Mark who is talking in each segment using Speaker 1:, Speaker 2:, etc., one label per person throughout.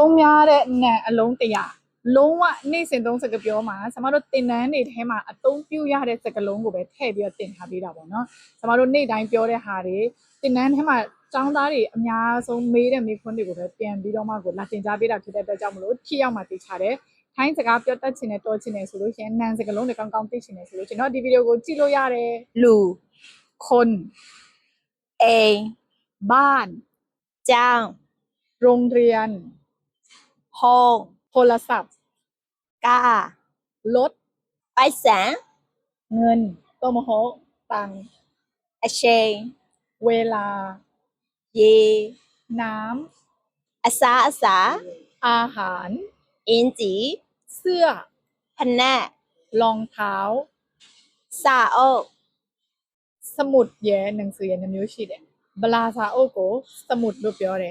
Speaker 1: သုံးများတဲ့နံအလုံးတရားလုံးဝနေ့စဉ်သုံးစကားပြောမှာဆမတို့တင်နန်းတွေထဲမှာအသုံးပြုရတဲ့စကားလုံးကိုပဲထည့်ပြီးတော့တင်ထားပေးတာပေါ့နော်ဆမတို့နေ့တိုင်းပြောတဲ့ဟာတွေတင်နန်းထဲမှာကျောင်းသားတွေအများဆုံးမေးတဲ့မေးခွန်းတွေကိုပဲပြန်ပြီးတော့မှကိုလာတင်ကြပေးတာဖြစ်တဲ့အတွက်ကြောင့်မလို့ထိရောက်မှသိချတယ်ထိုင်းစကားပြောတတ်ချင်တယ်တော်ချင်တယ်ဆိုလို့ရှိရင်နန်စကားလုံးတွေကောင်းကောင်းသိချင်တယ်ဆိုလို့ကျွန်တော်ဒီဗီဒီယိုကိုကြည့်လို့ရတယ်
Speaker 2: လူ
Speaker 1: ခွန်
Speaker 2: အိမ်
Speaker 1: บ้าน
Speaker 2: จ้าง
Speaker 1: โรงเรียน
Speaker 2: พอง
Speaker 1: โทรศัพท์
Speaker 2: กา
Speaker 1: รถ
Speaker 2: ไปแสง
Speaker 1: เงินโตโมโฮตังเอ
Speaker 2: เช
Speaker 1: เวลา
Speaker 2: เย
Speaker 1: น้ำ
Speaker 2: อาสา
Speaker 1: อาสา อาหาร
Speaker 2: อินจี
Speaker 1: เสื้อ
Speaker 2: พันแน่
Speaker 1: รองเท้า
Speaker 2: ซาโอ
Speaker 1: สมุดแย่หนังสือแย่นมิวชิเดบลาซาโอโกสมุดรูปเดียวเด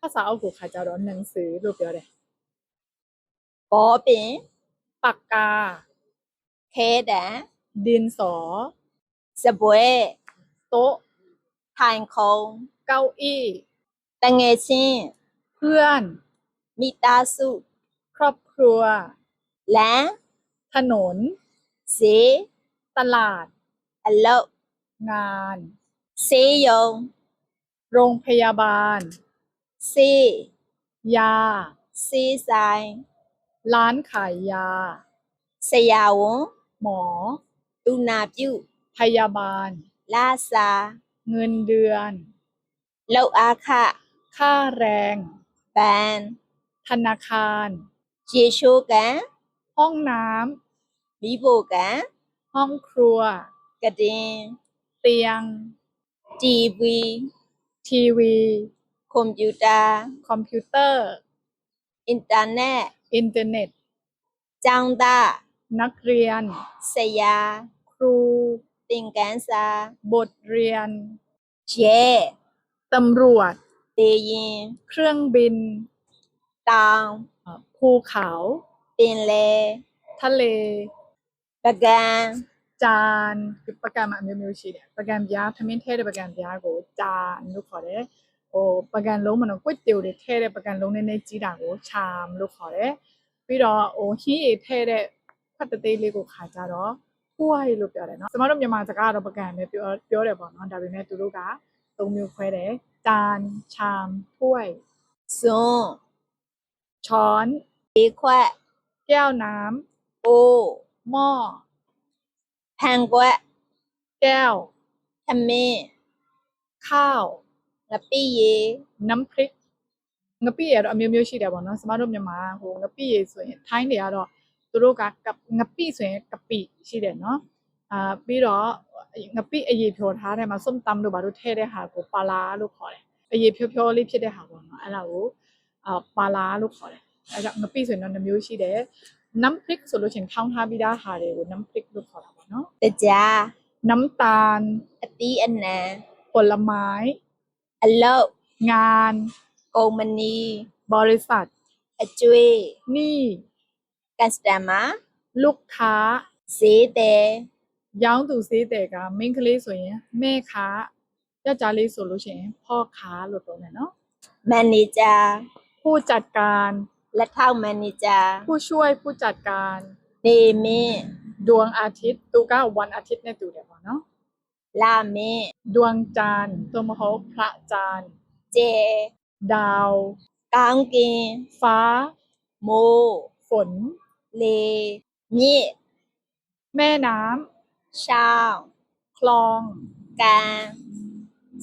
Speaker 1: ภาษาโอโกขาจาร้อนหนังสือรูปเดี
Speaker 2: ยวเด บอ
Speaker 1: ปิปากกา
Speaker 2: เคแดะ
Speaker 1: ดินสอ
Speaker 2: สบวย
Speaker 1: โต๊ะ
Speaker 2: ทานคง
Speaker 1: เก้าอี้
Speaker 2: ตังเอชิ
Speaker 1: เพื่อน
Speaker 2: มิตาสุ
Speaker 1: ครอบครัว
Speaker 2: และ
Speaker 1: ถนน
Speaker 2: สี
Speaker 1: ตลาด
Speaker 2: อัลโล
Speaker 1: งาน
Speaker 2: ซียง
Speaker 1: โรงพยาบาล
Speaker 2: ซี
Speaker 1: ยา
Speaker 2: ซีไซน์
Speaker 1: ร้านขายยา
Speaker 2: สยาว
Speaker 1: หมอ
Speaker 2: ตูนา
Speaker 1: พิวพยาบาล
Speaker 2: ลาซา
Speaker 1: เงินเดือน
Speaker 2: เลาอา
Speaker 1: ค่ะ ค่าแรง
Speaker 2: แบน
Speaker 1: ธนาคาร
Speaker 2: เจโชกัน
Speaker 1: ห้องน้ำ
Speaker 2: ลีโบ
Speaker 1: กันห้องครัว
Speaker 2: กระ
Speaker 1: เดงเตียง
Speaker 2: ทีวี
Speaker 1: ทีวี
Speaker 2: คอมพิวเตอร์
Speaker 1: คอมพิวเตอร์
Speaker 2: อินเทอร์เน็ต
Speaker 1: อินเทอร์เน็ต
Speaker 2: จังตา
Speaker 1: นักเรียน
Speaker 2: สยา
Speaker 1: ครู
Speaker 2: ติงแกนซา
Speaker 1: บทเรียน
Speaker 2: เจ
Speaker 1: ตำรวจ
Speaker 2: เตยิน
Speaker 1: เครื่องบิน ตางภูเขา
Speaker 2: ปินเล
Speaker 1: ทะเล
Speaker 2: ประกัน
Speaker 1: จานคือประกันมาเมียวชิเนี่ยประกันยาทำไมเทศประกันยาโกจานลูกขอได้ ဟိုပကံလုံးမနော်ကွစ်တေကိုတွေထဲတဲ့ပကံလုံးနည်းနည်းကြီးတာကိုချာမလို့ခေါ်တယ်ပြီးတော့ဟိုဟင်းရည်ထဲတဲ့ဖတ်တသိလေးကိုခါကြတော့ကိုဝါရီလို့ပြောတယ်နော်ကျမတို့မြန်မာစကားကတော့ပကံပဲပြောပြောတယ်ပေါ့နော်ဒါပေမဲ့သူတို့ကသုံးမျိုးခွဲတယ်တန်ချမ်ဖွိုင်
Speaker 2: စွန်
Speaker 1: ချွ
Speaker 2: န်ေခွက်
Speaker 1: แก้วน้โอำหม้อ
Speaker 2: แพงกว่า
Speaker 1: แก้ว
Speaker 2: ทำเม
Speaker 1: ข้าว
Speaker 2: ငပိရေ
Speaker 1: နမ်ဖရစ်ငပိရေတော့အမျိုးမျိုးရှိတယ်ပေါ့နော်ကျမတို့မြန်မာဟိုငပိရေဆိုရင်ထိုင်းတွေကတော့သူတို့ကငပိဆိုရင်ကပိရှိတယ်နော်အာပြီးတော့ငပိအရေဖြော်ထားတယ်မှာစုံတမ်တို့ဘာလို့ထဲတဲ့ဟာကိုပါလာလို့ခေါ်တယ်အရေဖြော်ဖြော်လေးဖြစ်တဲ့ဟာပေါ့နော်အဲ့ဒါကိုအာပါလာလို့ခေါ်တယ်အဲ့တော့ငပိဆိုရင်တော့နှမျိုးရှိတယ်နမ်ဖရစ်ဆိုလို့ရှိရင်ထောင်းထားပြီးသားဟာတွေကိုနမ်ဖရစ်လို့ခေါ်တာပေါ့နော်
Speaker 2: တကြ
Speaker 1: နမ်တန်
Speaker 2: အတီးအနံ
Speaker 1: ผลไม้
Speaker 2: อัลเล
Speaker 1: งาน
Speaker 2: โกงมณี
Speaker 1: บริษัท
Speaker 2: อจุย
Speaker 1: หนี่
Speaker 2: การแสดงมา
Speaker 1: ลูกค้า
Speaker 2: สีเต
Speaker 1: ย้างตู่ซีเตะกะมิงคลีဆိုရင်မဲค้าจ้าจาလေးဆိုလို့ရှိရพ่อค้าหลุดตร
Speaker 2: ง
Speaker 1: ไหนเนาะ
Speaker 2: แมเนเจอร์
Speaker 1: ผู้จัดการ
Speaker 2: และเท่าแมเนเจอร์
Speaker 1: ผู้ช่วยผู้จัดการ
Speaker 2: เดเม
Speaker 1: ดวงอาทิตย์ตูก้าวันอาทิตย์เน่ยตูเดี๋ยวเนาะ
Speaker 2: ลาเม
Speaker 1: ดวงจันทร์โทมฮอคพระจานทร์
Speaker 2: เจ
Speaker 1: ดาว
Speaker 2: กางเกง
Speaker 1: ฟ้า
Speaker 2: โม
Speaker 1: ฝน
Speaker 2: เลมิ
Speaker 1: แม่น้ำ
Speaker 2: ชาว
Speaker 1: คลอง
Speaker 2: กา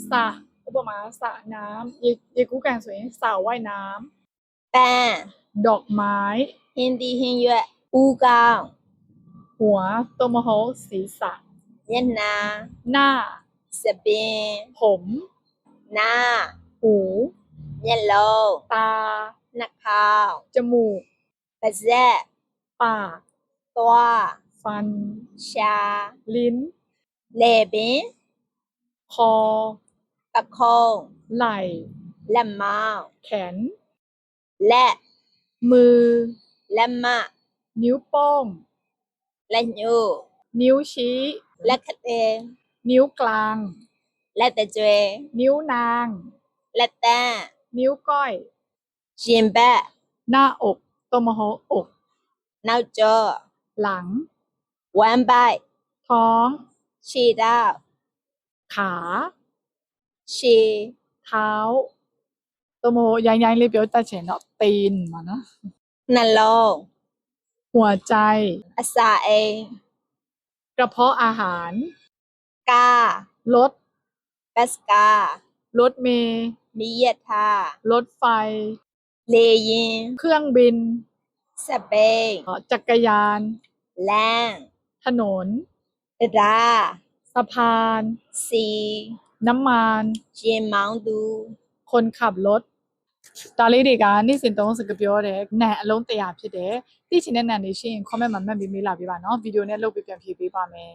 Speaker 1: สระอุปมาสระน้ำเยเยกูแกงสวยสาวว่ายน้ำ
Speaker 2: แปน
Speaker 1: ดอกไม้
Speaker 2: เฮนดีเฮนเยอู
Speaker 1: กาวหัวโตมโฮศีรษะ
Speaker 2: မျက်နှာ
Speaker 1: หน้า
Speaker 2: စပင်
Speaker 1: ผม
Speaker 2: နား
Speaker 1: หู
Speaker 2: မျက်လုံး
Speaker 1: ตา
Speaker 2: နှာခေါင်း
Speaker 1: จมูก
Speaker 2: ပါးစပ်
Speaker 1: ปาก
Speaker 2: သွား
Speaker 1: ฟัน
Speaker 2: ရှာ
Speaker 1: ลิ้น
Speaker 2: လေပင်
Speaker 1: คอ
Speaker 2: ပခုံး
Speaker 1: ไหล่
Speaker 2: လက်မောင်း
Speaker 1: แขน
Speaker 2: လက်
Speaker 1: มือ
Speaker 2: လက်မ
Speaker 1: นิ้วโป้ง
Speaker 2: လက်ညှိုး
Speaker 1: นิ้วชี้
Speaker 2: และคเต
Speaker 1: นิ้วกลาง
Speaker 2: และแตะเจ
Speaker 1: นิ้วนาง
Speaker 2: และแตา
Speaker 1: นิ้วก้อย
Speaker 2: ชียนแปะ
Speaker 1: หน้าอกตมโหอก
Speaker 2: หน้าจอ
Speaker 1: หลัง
Speaker 2: หวนใบ
Speaker 1: ท้อง
Speaker 2: ชีดา
Speaker 1: ขา
Speaker 2: ชี
Speaker 1: เท้าตโมโหยังยังรีบเปียวตาเฉนเนาะตีนมาเนาะ
Speaker 2: นั่นโล
Speaker 1: หัวใจ
Speaker 2: อาซาเอง
Speaker 1: กระเพาะอาหาร
Speaker 2: กา
Speaker 1: รถ
Speaker 2: บสกา
Speaker 1: รถเมนี
Speaker 2: เยทา
Speaker 1: รถไฟ
Speaker 2: เลยิน
Speaker 1: เครื่องบิน
Speaker 2: สเปง
Speaker 1: เอ่อจักรยาน
Speaker 2: แลง
Speaker 1: ถนน
Speaker 2: ดา
Speaker 1: สะพาน
Speaker 2: ซี
Speaker 1: น้ำมัน
Speaker 2: เจยมังดู
Speaker 1: คนขับรถ ဒါလေးတွေကနေ့စဉ်သုံးစကားပြောတယ်နံအလုံး100ဖြစ်တယ်သိချင်တဲ့နံတွေရှိရင် comment မှာမှတ်ပြီးမေးလာပေးပါနော်ဗီဒီယိုနဲ့လုပ်ပြီးပြန်ဖြေပေးပါမယ်